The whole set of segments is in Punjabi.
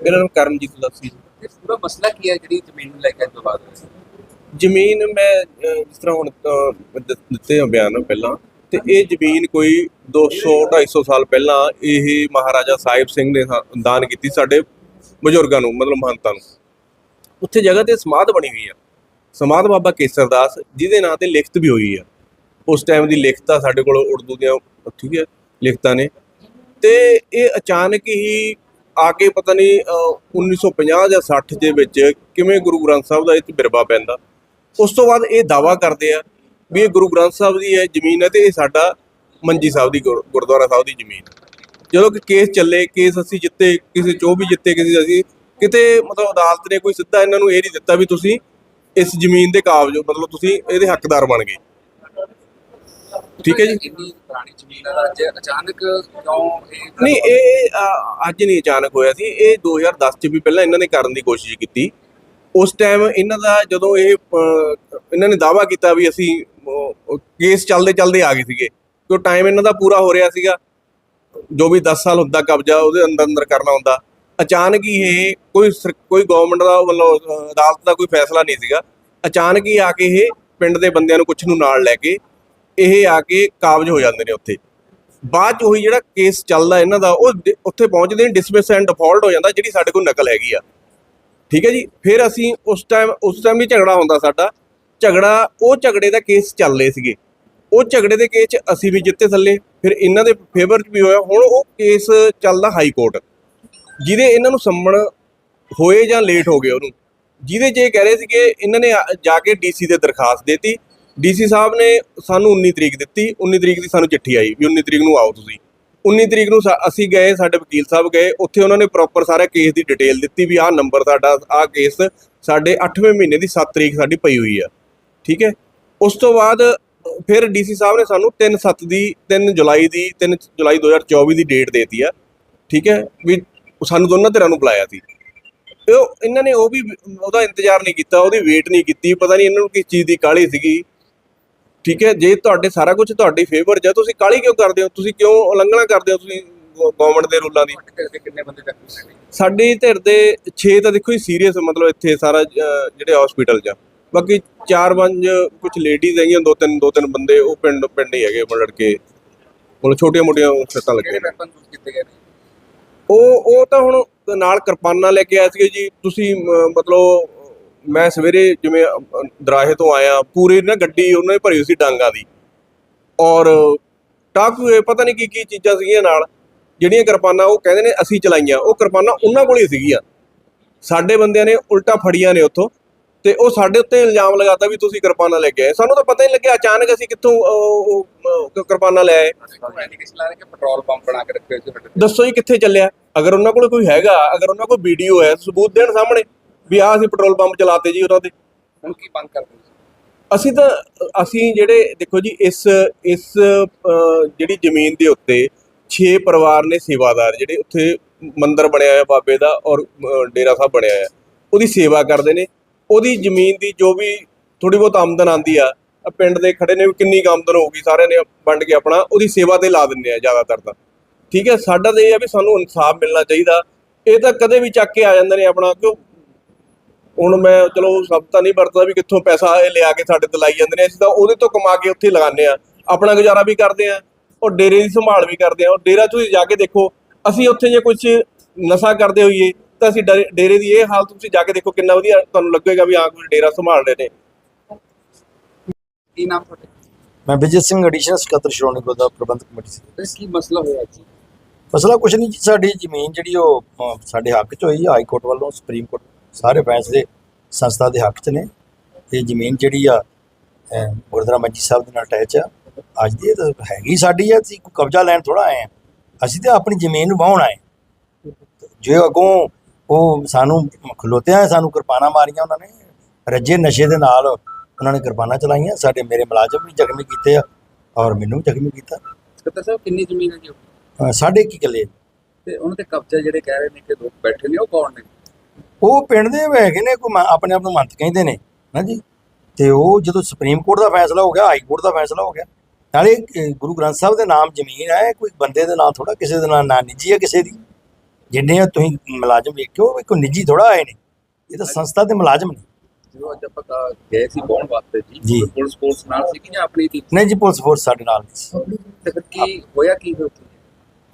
ਮੇਰਾ ਨਾਮ ਕਰਮਜੀਤ ਲੱਸੀ ਜੀ। ਇਹ ਪੂਰਾ ਮਸਲਾ ਕੀ ਹੈ ਜਿਹੜੀ ਜ਼ਮੀਨ ਨੂੰ ਲੈ ਕੇ ਅੱਜ ਹੋਇਆ? ਜ਼ਮੀਨ ਮੈਂ ਅਹ, ਜਿਸ ਤਰ੍ਹਾਂ ਹੁਣ ਦ- ਦਿੱਤੇ ਆ ਬਿਆਨ ਪਹਿਲਾਂ ਤੇ ਇਹ ਜ਼ਮੀਨ ਕੋਈ 200 250 ਸਾਲ ਪਹਿਲਾਂ ਇਹ ਮਹਾਰਾਜਾ ਸਾਹਿਬ ਸਿੰਘ ਨੇ ਸਾ- ਦਾਨ ਕੀਤੀ ਸਾਡੇ ਬਜ਼ੁਰਗਾਂ ਨੂੰ ਮਤਲਬ ਮਹੰਤਾਂ ਨੂੰ ਉੱਥੇ ਜਗ੍ਹਾ ਤੇ ਸਮਾਧ ਬਣੀ ਹੋਈ ਆ ਸਮਾਧ ਬਾਬਾ ਕੇਸਰ ਦਾਸ ਜਿਹਦੇ ਨਾਂ ਤੇ ਲਿਖਤ ਵੀ ਹੋਈ ਆ ਉਸ ਟਾਈਮ ਦੀ ਲਿਖਤ ਆ ਸਾਡੇ ਕੋਲ ਉਰਦੂ ਦੀਆਂ ਠੀਕ ਹੈ ਲਿਖਤਾਂ ਨੇ ਤੇ ਇਹ ਅਚਾਨਕ ਹੀ ਆ ਕੇ ਪਤਾ ਨਹੀਂ ਅਹ, 1950 ਜਾਂ 60 ਦੇ ਵਿੱਚ ਕਿਵੇਂ ਗੁਰੂ ਗ੍ਰੰਥ ਸਾਹਿਬ ਦਾ ਇਹ 'ਚ ਬਿਰਵਾ ਪੈਂਦਾ। ਉਸ ਤੋਂ ਬਾਅਦ ਇਹ ਦਾਵਾ ਕਰਦੇ ਆ ਵੀ ਇਹ ਗੁਰੂ ਗ੍ਰੰਥ ਸਾਹਿਬ ਦੀ ਹੈ ਜ਼ਮੀਨ ਹੈ ਤੇ ਇਹ ਸਾਡਾ ਮੰਜੀ ਸਾਹਿਬ ਦੀ ਗੁਰ- ਗੁਰਦੁਆਰਾ ਸਾਹਿਬ ਦੀ ਜ਼ਮੀਨ। ਜਦੋਂ ਕਿ ਕੇਸ ਚੱਲੇ ਕੇਸ ਅਸੀਂ ਜਿੱਤੇ ਕਿਸੇ ਚੋਂ ਵੀ ਜਿੱਤੇ ਕਿਸੇ ਅਸੀਂ ਕਿਤੇ ਮਤਲਬ ਅਦਾਲਤ ਨੇ ਕੋਈ ਸਿੱਧਾ ਇਹਨਾਂ ਨੂੰ ਇਹ ਨਹੀਂ ਦਿੱਤਾ ਵੀ ਤੁਸੀਂ ਇਸ ਜ਼ਮੀਨ ਦੇ ਕਾਬਜ ਮਤਲਬ ਤੁਸੀਂ ਇਹਦੇ ਹੱਕਦਾਰ ਬਣ ਗਏ। ਠੀਕ ਹੈ ਜੀ। ਇੰਨੀ ਪੁਰਾਣੀ ਜ਼ਮੀਨ ਆ ਅੱਜ ਅਚਾਨਕ ਕਿਉਂ ਇਹ ਨਹੀਂ ਇਹ ਅ, ਅੱਜ ਨਹੀਂ ਅਚਾਨਕ ਹੋਇਆ ਸੀ। ਇਹ 2010 ਚ ਵੀ ਪਹਿਲਾਂ ਇਹਨਾਂ ਨੇ ਕਰਨ ਦੀ ਕੋਸ਼ਿਸ਼ ਕੀਤੀ। ਉਸ ਟਾਈਮ ਇਹਨਾਂ ਦਾ ਜਦੋਂ ਇਹ ਅ, ਇਹਨਾਂ ਨੇ ਦਾਵਾ ਕੀਤਾ ਵੀ ਅਸੀਂ ਕੇਸ ਚੱਲਦੇ ਚੱਲਦੇ ਆ ਗਏ ਸੀਗੇ। ਕਿਉਂ ਟਾਈਮ ਇਹਨਾਂ ਦਾ ਪੂਰਾ ਹੋ ਰਿਹਾ ਸੀਗਾ। ਜੋ ਵੀ 10 ਸਾਲ ਹੁੰਦਾ ਕਬਜ਼ਾ ਉਹਦੇ ਅੰਦਰ ਅੰਦਰ ਕਰਨਾ ਹੁੰਦਾ। ਅਚਾਨਕ ਹੀ ਇਹ ਕੋਈ ਸਰ- ਕੋਈ ਗਵਰਨਮੈਂਟ ਦਾ ਵੱਲੋਂ ਅ, ਅਦਾਲਤ ਦਾ ਕੋਈ ਫੈਸਲਾ ਨਹੀਂ ਸੀਗਾ। ਅਚਾਨਕ ਹੀ ਆ ਕੇ ਇਹ ਪਿੰਡ ਦੇ ਬੰਦਿਆਂ ਨੂੰ ਕੁਝ ਨੂੰ ਨਾਲ ਲੈ ਕੇ ਇਹ ਆ ਕੇ ਕਾਬਜ ਹੋ ਜਾਂਦੇ ਨੇ ਉੱਥੇ। ਬਾਅਦ ਚ ਉਹੀ ਜਿਹੜਾ ਕੇਸ ਚੱਲਦਾ ਇਹਨਾਂ ਦਾ, ਉਹ ਡਿ- ਉੱਥੇ ਪਹੁੰਚਦੇ ਨੇ ਡਿਸਮਿਸ ਐਂਡ ਡਿਫਾਲਟ ਹੋ ਜਾਂਦਾ, ਜਿਹੜੀ ਸਾਡੇ ਕੋਲ ਨਕਲ ਹੈਗੀ ਆ। ਠੀਕ ਹੈ ਜੀ? ਫਿਰ ਅਸੀਂ ਉਸ ਟਾਈਮ ਉਸ ਟਾਈਮ ਵੀ ਝਗੜਾ ਹੁੰਦਾ ਸਾਡਾ। ਝਗੜਾ, ਉਹ ਝਗੜੇ ਦਾ ਕੇਸ ਚੱਲ ਰਹੇ ਸੀਗੇ। ਉਹ ਝਗੜੇ ਦੇ ਕੇਸ 'ਚ ਅਸੀਂ ਵੀ ਜਿੱਤੇ ਥੱਲੇ। ਫਿਰ ਇਹਨਾਂ ਦੇ ਫੇਵਰ 'ਚ ਵੀ ਹੋਇਆ। ਹੁਣ ਉਹ ਕੇਸ ਚੱਲਦਾ ਹਾਈ ਕੋਰਟ ਜਿਹਦੇ ਇਹਨਾਂ ਨੂੰ ਸੰਮਣ ਹੋਏ ਜਾਂ ਲੇਟ ਹੋ ਗਏ ਉਹਨੂੰ। ਜਿਹਦੇ 'ਚ ਇਹ ਕਹਿ ਰਹੇ ਸੀਗੇ, ਇਹਨਾਂ ਨੇ ਆ- ਜਾ ਕੇ ਡੀਸੀ ਦੇ ਦਰਖਾਸਤ ਦਿੱਤੀ। ਡੀਸੀ ਸਾਹਿਬ ਨੇ ਸਾਨੂੰ 19 ਤਰੀਕ ਦਿੱਤੀ 19 ਤਰੀਕ ਦੀ ਸਾਨੂੰ ਚਿੱਠੀ ਆਈ ਵੀ 19 ਤਰੀਕ ਨੂੰ ਆਓ ਤੁਸੀਂ। 19 ਤਰੀਕ ਨੂੰ ਸਾ- ਅਸੀਂ ਗਏ, ਸਾਡੇ ਵਕੀਲ ਸਾਹਿਬ ਗਏ, ਉੱਥੇ ਉਹਨਾਂ ਨੇ ਪ੍ਰੋਪਰ ਸਾਰਾ ਕੇਸ ਦੀ ਡਿਟੇਲ ਦਿੱਤੀ ਵੀ ਆਹ ਨੰਬਰ ਸਾਡਾ, ਆਹ ਕੇਸ ਸਾਡੇ 8ਵੇਂ ਮਹੀਨੇ ਦੀ 7 ਤਰੀਕ ਸਾਡੀ ਪਈ ਹੋਈ ਆ। ਠੀਕ ਹੈ? ਉਸ ਤੋਂ ਬਾਅਦ ਫਿਰ ਡੀਸੀ ਸਾਹਿਬ ਨੇ ਸਾਨੂੰ 3 7 ਦੀ 3 ਜੁਲਾਈ ਦੀ 3 ਜੁਲਾਈ 2024 ਦੀ ਡੇਟ ਦੇਤੀ ਆ। ਠੀਕ ਹੈ? ਵੀ ਸਾਨੂੰ ਦੋਨਾਂ ਧਿਰਾਂ ਨੂੰ ਬੁਲਾਇਆ ਸੀ। ਤੇ ਉਹ ਇਹਨਾਂ ਨੇ ਉਹ ਵੀ ਉਹਦਾ ਇੰਤਜ਼ਾਰ ਨਹੀਂ ਕੀਤਾ, ਉਹਦੀ ਵੇਟ ਨਹੀਂ ਕੀਤੀ, ਪਤਾ ਨਹੀਂ ਇਹਨਾਂ ਨੂੰ ਕਿਸ ਚੀਜ਼ ਦੀ ਕਾਹਲੀ ਸੀਗੀ। ਠੀਕ ਹੈ? ਜੇ ਤੁਹਾਡੇ ਸਾਰਾ ਕੁਝ ਤੁਹਾਡੀ ਫੇਵਰ ਹੈ ਤੁਸੀਂ ਕਾਹਲੀ ਕਿਉਂ ਕਰਦੇ ਹੋ? ਤੁਸੀਂ ਕਿਉਂ ਉਲੰਘਣਾ ਕਰਦੇ ਹੋ ਤੁਸੀਂ ਗਵਰਨਮੈਂਟ ਦੇ ਰੂਲਾਂ ਦੀ? ਕਿੰਨੇ ਬੰਦੇ ਸਾਡੀ ਧਿਰ ਦੇ 6 ਤਾਂ ਦੇਖੋ ਹੀ ਸੀਰੀਅਸ ਮਤਲਬ ਇੱਥੇ ਸਾਰਾ ਜਿਹੜੇ ਹਸਪੀਟਲ 'ਚ। ਬਾਕੀ 4-5 ਕੁਝ ਲੇਡੀਜ਼ ਹੈਗੀਆਂ ਦੋ ਤਿੰਨ ਦੋ ਤਿੰਨ ਬੰਦੇ ਉਹ ਪਿੰਡ ਪਿੰਡ ਹੀ ਹੈਗੇ ਮਤਲਬ ਲੜਕੇ। ਮਤਲਬ ਛੋਟੀਆਂ ਮੋਟੀਆਂ ਸੱਟਾਂ ਲੱਗੀਆਂ ਨੇ। ਉਹ ਉਹ ਤਾਂ ਹੁਣ ਨਾਲ ਕਿਰਪਾਨਾਂ ਲੈ ਕੇ ਆਏ ਸੀਗੇ ਜੀ। ਤੁਸੀਂ ਮਤਲਬ ਮੈਂ ਸਵੇਰੇ ਜਿਵੇਂ ਅ, ਦਰਾਹੇ ਤੋਂ ਆਇਆ ਪੂਰੀ ਨਾ ਗੱਡੀ ਉਹਨਾਂ ਨੇ ਭਰੀ ਹੋਈ ਸੀ ਡਾਂਗਾ ਦੀ। ਔਰ ਟਾਕੂਏ ਪਤਾ ਨਹੀਂ ਕੀ ਕੀ ਚੀਜ਼ਾਂ ਸੀਗੀਆਂ ਨਾਲ ਜਿਹੜੀਆਂ ਕਿਰਪਾਨਾਂ ਉਹ ਕਹਿੰਦੇ ਨੇ ਅਸੀਂ ਚਲਾਈਆਂ ਉਹ ਕਿਰਪਾਨਾਂ ਉਹਨਾਂ ਕੋਲ ਹੀ ਸੀਗੀਆਂ। ਸਾਡੇ ਬੰਦਿਆਂ ਨੇ ਉਲਟਾ ਫੜੀਆਂ ਨੇ ਉੱਥੋਂ ਤੇ ਉਹ ਸਾਡੇ ਉੱਤੇ ਇਲਜ਼ਾਮ ਲਗਾਤਾ ਵੀ ਤੁਸੀਂ ਕਿਰਪਾਨਾਂ ਲੈ ਕੇ ਆਏ। ਸਾਨੂੰ ਤਾਂ ਪਤਾ ਹੀ ਨਹੀਂ ਲੱਗਿਆ ਅਚਾਨਕ ਅਸੀਂ ਕਿੱਥੋਂ ਅ, ਉਹ, ਅ, ਕਿਰਪਾਨਾਂ ਲੈ ਆਏ। ਕੋਈ ਐਲੀਗੇਸ਼ਨ ਲਾ ਰਹੇ ਕਿ ਪੈਟਰੋਲ ਪੰਪ ਬਣਾ ਕੇ ਰੱਖੇ ਹੋਏ ਸੀ ਤੁਹਾਡੇ ਦੱਸੋ ਜੀ ਕਿੱਥੇ ਚੱਲਿਆ? ਅਗਰ ਉਹਨਾਂ ਕੋਲ ਕੋਈ ਹੈਗਾ ਅਗਰ ਉਹਨਾਂ ਕੋਲ ਵੀਡੀਓ ਹੈ ਸਬੂਤ ਦੇਣ ਸਾਹਮਣੇ। ਵੀ ਆਹ ਅਸੀਂ ਪੈਟਰੋਲ ਪੰਪ ਚਲਾਤੇ ਜੀ ਉਹਨਾਂ ਦੇ। ਹੁਣ ਕੀ ਬੰਦ ਕਰ ਦਿੰਦੇ ਅਸੀਂ ਤਾਂ ਅਸੀਂ ਜਿਹੜੇ ਦੇਖੋ ਜੀ ਇਸ ਇਸ ਜਿਹੜੀ ਜ਼ਮੀਨ ਦੇ ਉੱਤੇ 6 ਪਰਿਵਾਰ ਨੇ ਸੇਵਾਦਾਰ ਜਿਹੜੇ ਉੱਥੇ ਮੰਦਿਰ ਬਣਿਆ ਹੋਇਆ ਬਾਬੇ ਦਾ ਔਰ ਡੇਰਾ ਸਾਹਿਬ ਬਣਿਆ ਹੋਇਆ। ਉਹਦੀ ਸੇਵਾ ਕਰਦੇ ਨੇ। ਉਹਦੀ ਜ਼ਮੀਨ ਦੀ ਜੋ ਵੀ ਥੋੜੀ ਬਹੁਤ ਆਮਦਨ ਆਂਦੀ ਆ ਪਿੰਡ ਦੇ ਖੜੇ ਨੇ ਵੀ ਕਿੰਨੀ ਆਮਦਨ ਹੋਊਗੀ ਸਾਰਿਆਂ ਨੇ ਵੰਡ ਕੇ ਆਪਣਾ ਉਹਦੀ ਸੇਵਾ ਤੇ ਲਾ ਦਿੰਦੇ ਆ ਜ਼ਿਆਦਾਤਰ ਤਾਂ। ਠੀਕ ਹੈ ਸਾਡਾ ਤਾਂ ਇਹ ਆ ਵੀ ਸਾਨੂੰ ਇਨਸਾਫ ਮਿਲਣਾ ਚਾਹੀਦਾ। ਇਹ ਤਾਂ ਕਦੇ ਵੀ ਚੱਕ ਕੇ ਆ ਜਾਂਦੇ ਨੇ ਆਪਣਾ ਕਿਉਂ ਹੁਣ ਮੈਂ ਚਲੋ ਸਭ ਤਾਂ ਨਹੀਂ ਵਰਤਦਾ ਵੀ ਕਿੱਥੋਂ ਪੈਸਾ ਇਹ ਲਿਆ ਕੇ ਸਾਡੇ ਤੇ ਲਾਈ ਜਾਂਦੇ ਨੇ। ਅਸੀਂ ਤਾਂ ਉਹਦੇ ਤੋਂ ਕਮਾ ਕੇ ਉੱਥੇ ਲਗਾਉਂਦੇ ਆ ਆਪਣਾ ਗੁਜ਼ਾਰਾ ਵੀ ਕਰਦੇ ਆ ਔਰ ਡੇਰੇ ਦੀ ਸੰਭਾਲ ਵੀ ਕਰਦੇ ਆ ਔਰ ਡੇਰਾ ਤੁਸੀਂ ਜਾ ਕੇ ਦੇਖੋ ਅਸੀਂ ਉੱਥੇ ਜੇ ਕੁਝ ਨਸ਼ਾ ਕਰਦੇ ਹੋਈਏ ਤਾਂ ਅਸੀਂ ਡਰੇ- ਡੇਰੇ ਦੀ ਇਹ ਹਾਲਤ ਤੁਸੀਂ ਜਾ ਕੇ ਦੇਖੋ ਕਿੰਨਾ ਵਧੀਆ ਤੁਹਾਨੂੰ ਲੱਗੇਗਾ ਵੀ ਹਾਂ ਕੋਈ ਡੇਰਾ ਸੰਭਾਲ ਰਹੇ ਨੇ। ਕੀ ਨਾਮ ਤੁਹਾਡੇ? ਮੈਂ ਵਿਜੇ ਸਿੰਘ ਐਡੀਸ਼ਨਲ ਸਕੱਤਰ ਸ਼੍ਰੋਮਣੀ ਗੁਰਦੁਆਰਾ ਪ੍ਰਬੰਧਕ ਕਮੇਟੀ ਸੀ ਤੇ ਕੀ ਮਸਲਾ ਹੋਇਆ ਜੀ? ਮਸਲਾ ਕੁਛ ਨਹੀਂ ਜੀ ਸਾਡੀ ਜ਼ਮੀਨ ਜਿਹੜੀ ਉਹ ਸਾਡੇ ਹੱਕ 'ਚ ਹੋਈ ਹਾਈ ਕੋਰਟ ਵੱਲੋਂ ਸੁਪਰੀਮ ਕੋਰਟ ਸਾਰੇ ਫੈਸਲੇ ਸੰਸਥਾ ਦੇ ਹੱਕ 'ਚ ਨੇ। ਇਹ ਜ਼ਮੀਨ ਜਿਹੜੀ ਆ ਗੁਰਦੁਆਰਾ ਮੰਜੀ ਸਾਹਿਬ ਦੇ ਨਾਲ ਅਟੈਚ ਆ। ਅੱਜ ਦੀ ਤਾਂ ਹੈਗੀ ਸਾਡੀ ਆ ਅਸੀਂ ਕਬਜ਼ਾ ਲੈਣ ਥੋੜਾ ਆਏ ਆ। ਅਸੀਂ ਤਾਂ ਆਪਣੀ ਜ਼ਮੀਨ ਨੂੰ ਵਾਹੁਣ ਆਏ ਜੇ ਅੱਗੋਂ ਉਹ ਸਾਨੂੰ ਖਲੋਤਿਆਂ ਸਾਨੂੰ ਕਿਰਪਾਨਾਂ ਮਾਰੀਆਂ ਉਹਨਾਂ ਨੇ ਰੱਜੇ ਨਸ਼ੇ ਦੇ ਨਾਲ ਉਹਨਾਂ ਨੇ ਕਿਰਪਾਨਾਂ ਚਲਾਈਆਂ। ਸਾਡੇ ਮੇਰੇ ਮੁਲਾਜ਼ਮ ਵੀ ਜ਼ਖਮੀ ਕੀਤੇ ਆ ਔਰ ਮੈਨੂੰ ਜ਼ਖਮੀ ਕੀਤਾ। ਸਕੱਤਰ ਸਾਹਿਬ ਕਿੰਨੀ ਜ਼ਮੀਨ ਹੈ ਜੀ ਉਹ? ਅ, ਸਾਢੇ ਕੀ ਕਿੱਲੇ। ਤੇ ਉਹਨਾਂ ਦੇ ਕਬਜ਼ਾ ਜਿਹੜੇ ਕਹਿ ਰਹੇ ਨੇ ਕਿ ਲੋਕ ਬੈਠੇ ਨੇ ਉਹ ਕੌਣ ਨੇ? ਉਹ ਪਿੰਡ ਦੇ ਹੈਗੇ ਨੇ ਕੋਈ ਆਪਣੇ ਆਪ ਨੂੰ ਮੰਤ ਕਹਿੰਦੇ ਨੇ ਨਾ ਜੀ? ਤੇ ਉਹ ਜਦੋਂ ਸੁਪਰੀਮ ਕੋਰਟ ਦਾ ਫੈਸਲਾ ਹੋ ਗਿਆ ਹਾਈ ਕੋਰਟ ਦਾ ਫੈਸਲਾ ਹੋ ਗਿਆ ਨਾਲੇ ਗੁਰੂ ਗ੍ਰੰਥ ਸਾਹਿਬ ਦੇ ਨਾਮ ਜ਼ਮੀਨ ਹੈ ਕੋਈ ਬੰਦੇ ਦੇ ਨਾਂ ਥੋੜਾ ਕਿਸੇ ਦੇ ਨਾਂ ਨਾ ਨਿੱਜੀ ਹੈ ਕਿਸੇ ਦੀ? ਜਿੰਨੇ ਆ ਤੁਸੀਂ ਮੁਲਾਜ਼ਮ ਵੇਖਿਓ ਕੋਈ ਨਿੱਜੀ ਥੋੜਾ ਆਏ ਨੇ ਇਹ ਤਾਂ ਸੰਸਥਾ ਦੇ ਮੁਲਾਜ਼ਮ ਨੇ। ਜਦੋਂ ਅੱਜ ਆਪਾਂ ਗਏ ਸੀ ਪਾਉਣ ਵਾਸਤੇ ਜੀ। ਪੁਲਿਸ ਫੋਰਸ ਨਾਲ ਸੀ ਕਿ ਜਾਂ ਆਪਣੀ ਸੀ ਨਹੀਂ ਜੀ ਪੁਲਿਸ ਫੋਰਸ ਸਾਡੇ ਨਾਲ ਸੀ। ਤੇ ਕੀ ਹੋਇਆ ਕੀ ਵੀ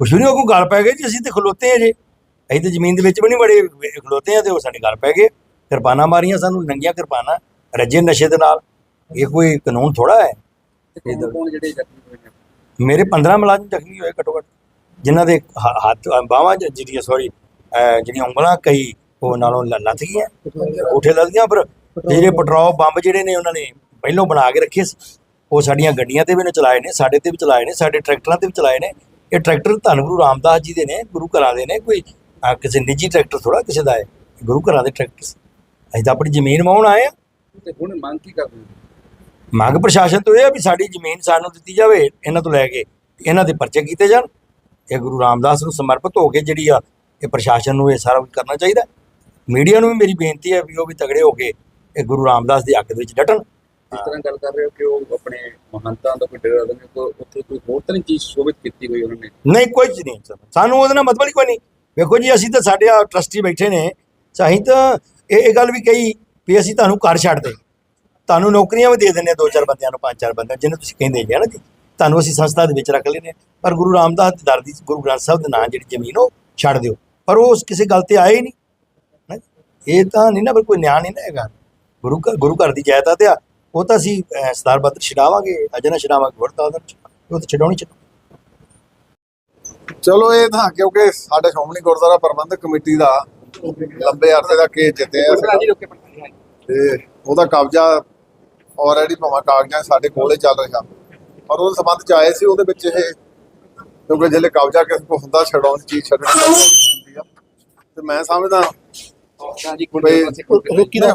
ਨਹੀਂ ਉਹ ਕੋਈ ਗੱਲ ਪੈ ਗਈ ਜੀ ਅਸੀਂ ਤੇ ਖਲੋਤੇ ਆ ਜੇ। ਅਸੀਂ ਤੇ ਜ਼ਮੀਨ ਦੇ ਵਿੱਚ ਵੀ ਨਹੀਂ ਬੜੇ ਖਲੋਤੇ ਆ ਤੇ ਉਹ ਸਾਡੇ ਗੱਲ ਪੈ ਗਏ। ਕਿਰਪਾਨਾਂ ਮਾਰੀਆਂ ਸਾਨੂੰ ਨੰਗੀਆਂ ਕਿਰਪਾਨਾਂ ਰੱਜੇ ਨਸ਼ੇ ਦੇ ਨਾਲ। ਇਹ ਕੋਈ ਕਾਨੂੰਨ ਥੋੜਾ ਹੈ। ਤੇ ਕੌਣ ਕੌਣ ਜਿਹੜੇ ਜ਼ਖਮੀ ਹੋਏ ਨੇ? ਮੇਰੇ 15 ਮੁਲਾਜ਼ਮ ਜ਼ਖਮੀ ਹੋਏ ਘੱਟੋ ਘੱਟ ਜਿਨ੍ਹਾਂ ਦੇ ਹੱਥ ਬਾਹਾਂ ਜਿਹੜੀਆਂ ਸੌਰੀ ਜਿਹੜੀਆਂ ਉਂਗਲਾਂ ਕਈ ਉਹ ਨਾਲੋਂ ਲੱਥ ਗਈਆਂ ਉਠੇ ਲੱਗ ਗਈਆਂ ਪਰ ਜਿਹੜੇ ਪੈਟਰੋਲ ਬੰਬ ਜਿਹੜੇ ਨੇ ਉਹਨਾਂ ਨੇ ਪਹਿਲੋਂ ਬਣਾ ਕੇ ਰੱਖੇ ਸੀ ਉਹ ਸਾਡੀਆਂ ਗੱਡੀਆਂ ਤੇ ਵੀ ਨੇ ਚਲਾਏ ਨੇ ਸਾਡੇ ਤੇ ਵੀ ਚਲਾਏ ਨੇ ਸਾਡੇ ਟਰੈਕਟਰਾਂ ਤੇ ਵੀ ਚਲਾਏ ਨੇ। ਇਹ ਟਰੈਕਟਰ ਧੰਨ ਗੁਰੂ ਰਾਮਦਾਸ ਜੀ ਦੇ ਨੇ ਗੁਰੂ ਘਰਾਂ ਦੇ ਨੇ ਕੋਈ ਅਹ, ਕਿਸੇ ਨਿੱਜੀ ਟਰੈਕਟਰ ਥੋੜਾ ਕਿਸੇ ਦਾ ਹੈ ਗੁਰੂ ਘਰਾਂ ਦੇ ਟਰੈਕਟਰ। ਅਸੀਂ ਤਾਂ ਆਪਣੀ ਜ਼ਮੀਨ ਵਾਹੁਣ ਆਏ ਆ। ਤੇ ਹੁਣ ਮੰਗ ਕੀ ਕਰਦੇ ਮੰਗ ਪ੍ਰਸ਼ਾਸਨ ਤੋਂ ਇਹ ਆ ਵੀ ਸਾਡੀ ਜ਼ਮੀਨ ਸਾਨੂੰ ਦਿੱਤੀ ਜਾਵੇ ਇਹਨਾਂ ਤੋਂ ਲੈ ਕੇ ਇਹਨਾਂ ਦੇ ਪਰਚੇ ਕੀਤੇ ਜਾਣ। ਇਹ ਗੁਰੂ ਰਾਮਦਾਸ ਨੂੰ ਸਮਰਪਿਤ ਹੋ ਕੇ ਜਿਹੜੀ ਆ ਇਹ ਪ੍ਰਸ਼ਾਸਨ ਨੂੰ ਇਹ ਸਾਰਾ ਕੁਝ ਕਰਨਾ ਚਾਹੀਦਾ ਮੀਡੀਆ ਨੂੰ ਵੀ ਮੇਰੀ ਬੇਨਤੀ ਹੈ ਵੀ ਉਹ ਵੀ ਤਗੜੇ ਹੋ ਕੇ ਇਹ ਗੁਰੂ ਰਾਮਦਾਸ ਦੇ ਹੱਕ ਦੇ ਵਿੱਚ ਡਟਣ। ਇਸ ਤਰ੍ਹਾਂ ਗੱਲ ਕਰ ਰਹੇ ਹੋ ਕਿ ਉਹ ਆਪਣੇ ਮਹੰਤਾਂ ਦਾ ਕੋਈ ਡੇਰਾ ਦੇ ਉੱਥੇ ਕੋਈ ਹੋਰ ਤਰ੍ਹਾਂ ਦੀ ਚੀਜ਼ ਸ਼ੋਭਿਤ ਕੀਤੀ ਹੋਈ ਉਹਨਾਂ ਨੇ? ਨਹੀਂ ਕੋਈ ਚੀਜ਼ ਨਹੀਂ। ਸਾਨੂੰ ਉਹਦੇ ਨਾਲ ਮਤਲਬ ਹੀ ਕੋਈ ਨਹੀਂ। ਵੇਖੋ ਜੀ ਅਸੀਂ ਤਾਂ ਸਾਡੇ ਆ ਟਰਸਟੀ ਬੈਠੇ ਨੇ ਚਾਹੀ ਤਾਂ ਇਹ ਇਹ ਗੱਲ ਵੀ ਕਹੀ ਵੀ ਅਸੀਂ ਤੁਹਾਨੂੰ ਘਰ ਛੱਡ ਦੇ। ਤੁਹਾਨੂੰ ਨੌਕਰੀਆਂ ਵੀ ਦੇ ਦਿੰਦੇ ਹਾਂ ਦੋ ਚਾਰ ਬੰਦਿਆਂ ਨੂੰ ਪੰਜ ਚਾਰ ਬੰਦਿਆਂ ਜਿਹਨੂੰ ਤੁਸੀਂ ਕਹਿੰਦੇ ਜੀ ਨਾ ਜੀ ਤੁਹਾਨੂੰ ਅਸੀਂ ਸੰਸਥਾ ਦੇ ਵਿੱਚ ਰੱਖ ਲੈਨੇ ਹਾਂ। ਪਰ ਗੁਰੂ ਰਾਮਦਾਸ ਦੀ ਦਰ ਦੀ ਗੁਰੂ ਗ੍ਰੰਥ ਸਾਹਿਬ ਦੇ ਨਾਂ ਜਿਹੜੀ ਜ਼ਮੀਨ ਉਹ ਛੱਡ ਦਿਓ। ਪਰ ਉਹ ਕਿਸੇ ਗੱਲ ਤੇ ਆਏ ਹੀ ਨਹੀਂ। ਹੈਂ। ਇਹ ਤਾਂ ਨਹੀਂ ਨਾ ਪਰ ਕੋਈ ਨਿਆਂ ਨਹੀਂ ਨਾ ਹੈਗਾ। ਗੁਰੂ ਘਰ ਗੁਰੂ ਘਰ ਦੀ ਜਾਇਦਾਦ ਆ। ਉਹ ਤਾਂ ਅਸੀਂ ਅਹ, ਸਰਦਾਰ ਬਦਰ ਛਡਾਵਾਂਗੇ ਅਜਨਾ ਛਡਾਵਾਂਗੇ ਹੋਰ ਤਾਂ ਉਹ ਤਾਂ ਛਡਾਉਣੀ ਚਾਹੀਦੀ ਚਲੋ ਇਹ ਤਾਂ ਕਿਉਂਕਿ ਸਾਡੇ ਸ਼੍ਰੋਮਣੀ ਗੁਰਦੁਆਰਾ ਪ੍ਰਬੰਧਕ ਕਮੇਟੀ ਦਾ ਲੰਬੇ ਅਰਸੇ ਦਾ ਕੇਸ ਜਿੱਤਿਆ ਸੀਗਾ ਤੇ ਉਹਦਾ ਕਬਜ਼ਾ ਆਲਰੇਡੀ ਭਾਵੇਂ ਕਾਗਜ਼ਾਂ ਸਾਡੇ ਕੋਲੇ ਚੱਲ ਰਿਹਾ। ਪਰ ਉਹਦੇ ਸੰਬੰਧ ਚ ਆਏ ਸੀ ਉਹਦੇ ਵਿੱਚ ਇਹ ਕਿਉਂਕਿ ਜਿਹੜੇ ਕਬਜ਼ਾ ਕਿਸੇ ਕੋ ਹੁੰਦਾ ਛਡਾਉਣ ਦੀ ਚੀਜ਼ ਛੱਡਣੀ ਤਾਂ ਹੁੰਦੀ ਆ। ਤੇ ਮੈਂ ਸਮਝਦਾ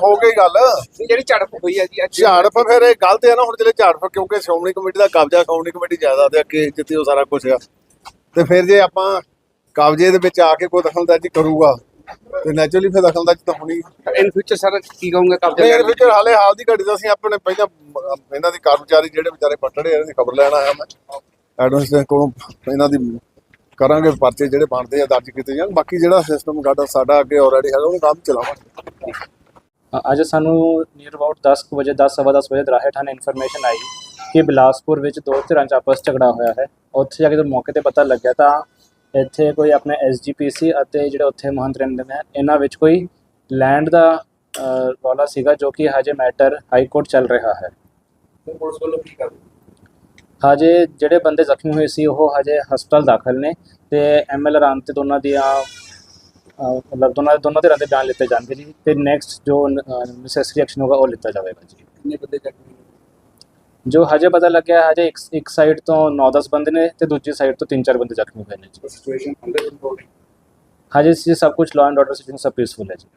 ਹੋ ਗਈ ਗੱਲ। ਜਿਹੜੀ ਝੜਪ ਹੋਈ ਹੈ ਜੀ ਝਾੜਫ ਫਿਰ ਇਹ ਗਲਤ ਹੈ ਨਾ ਹੁਣ ਜਿਹੜੇ ਝਾੜਫ ਕਿਉਂਕਿ ਸ਼੍ਰੋਮਣੀ ਕਮੇਟੀ ਦਾ ਕਬਜ਼ਾ ਸ਼੍ਰੋਮਣੀ ਕਮੇਟੀ ਜਾਇਦਾਦ ਆ ਕਿ ਜਿੱਤੇ ਉਹ ਸਾਰਾ ਕੁਝ ਆ। ਤੇ ਫਿਰ ਜੇ ਆਪਾਂ ਕਬਜ਼ੇ ਦੇ ਵਿੱਚ ਆ ਕੇ ਕੋਈ ਦਖਲਅੰਦਾਜ਼ੀ ਕਰੂਗਾ ਤੇ ਨੈਚੁਰਲੀ ਫਿਰ ਦਖਲਅੰਦਾਜ਼ੀ ਤਾਂ ਹੋਣੀ ਇਨ ਫਿਊਚਰ ਸਰ ਕੀ ਕਹੋਗੇ ਮੇਰੇ ਵਿੱਚ ਹਾਲੇ ਹਾਲ ਦੀ ਘੜੀ ਤਾਂ ਅਸੀਂ ਆਪਣੇ ਪਹਿਲਾਂ ਇਹਨਾਂ ਦੀ ਕਰਮਚਾਰੀ ਜਿਹੜੇ ਵਿਚਾਰੇ ਪੱਟੜੇ ਇਹਨਾਂ ਦੀ ਖਬਰ ਲੈਣ ਆਇਆ ਮੈਂ। ਐਡਮਿਨਿਸਟ੍ਰੇਸ਼ਨ ਕੋਲੋਂ ਇਹਨਾਂ ਦੀ ਕਰਾਂਗੇ ਪਰਚੇ ਜਿਹੜੇ ਬਣਦੇ ਆ ਦਰਜ ਕੀਤੇ ਜਾਣ। ਬਾਕੀ ਜਿਹੜਾ ਸਿਸਟਮ ਸਾਡਾ ਸਾਡਾ ਅੱਗੇ ਆਲਰੇਡੀ ਹੈਗਾ ਉਹਨੂੰ ਕੰਮ ਚਲਾਵਾਂਗੇ। ਅੱਜ ਸਾਨੂੰ ਨੀਅਰ ਅਬਾਊਟ 10 ਕੁ ਵਜੇ 10 ਸਵਾ 10 ਵਜੇ ਦਰਾਹੇ ਥਾਣੇ ਇਨਫੋਰਮੇਸ਼ਨ ਆਈ। ਕਿ ਬਿਲਾਸਪੁਰ ਵਿੱਚ ਦੋ ਧਿਰਾਂ 'ਚ ਆਪਸ ਝਗੜਾ ਹੋਇਆ ਹੈ। ਉੱਥੇ ਜਾ ਕੇ ਜਦੋਂ ਮੌਕੇ ਤੇ ਪਤਾ ਲੱਗਿਆ ਤਾਂ ਇੱਥੇ ਕੋਈ ਆਪਣੇ ਐਸਜੀਪੀਸੀ ਅਤੇ ਜਿਹੜੇ ਉੱਥੇ ਮਹੰਤ ਰਹਿੰਦੇ ਨੇ ਇਹਨਾਂ ਵਿੱਚ ਕੋਈ ਲੈਂਡ ਦਾ ਰੌਲਾ ਸੀਗਾ ਜੋ ਕਿ ਹਜੇ ਮੈਟਰ ਹਾਈ ਕੋਰਟ ਚੱਲ ਰਿਹਾ ਹੈ। ਪੁਲਿਸ ਵੱਲੋਂ ਕੀ ਕਰਦੇ ਹਜੇ ਜਿਹੜੇ ਬੰਦੇ ਜ਼ਖਮੀ ਹੋਏ ਸੀ ਉਹ ਹਜੇ ਹਸਪਤਾਲ ਦਾਖਲ ਨੇ ਤੇ ਐਮਐਲ ਆਰਾਮ ਤੇ ਦੋਨਾਂ ਦੀਆਂ ਮਤਲਬ ਦੋਨਾਂ ਦੋਨਾਂ ਧਿਰਾਂ ਦੇ ਬਿਆਨ ਲਿੱਤੇ ਜਾਣਗੇ ਜੀ। ਤੇ ਨੈਕਸਟ ਜੋ ਨੈਸੈਸਰੀ ਐਕਸ਼ਨ ਹੋਗਾ ਉਹ ਲਿੱਤਾ ਜਾਵੇਗਾ ਜੀ। ਕਿੰਨੇ ਬੰਦੇ ਜ਼ਖਮੀ? ਜੋ ਹਜੇ ਪਤਾ ਲੱਗਿਆ ਹਜੇ ਇੱਕ ਇੱਕ ਸਾਈਡ ਤੋਂ 9-10 ਬੰਦੇ ਨੇ ਤੇ ਦੂਜੀ ਸਾਈਡ ਤੋਂ 3-4 ਬੰਦੇ ਜ਼ਖਮੀ ਹੋਏ ਨੇ ਜੀ। ਸਿਚੁਏਸ਼ਨ ਅੰਡਰ ਕੰਟਰੋਲ ਹਜੇ ਸੀ ਸਭ ਕੁਝ ਲਾਅ ਐਂਡ ਆਰਡਰ ਸਿਚੁਏਸ਼ਨ ਸਭ ਪੀਸਫੁਲ ਹੈ ਜੀ।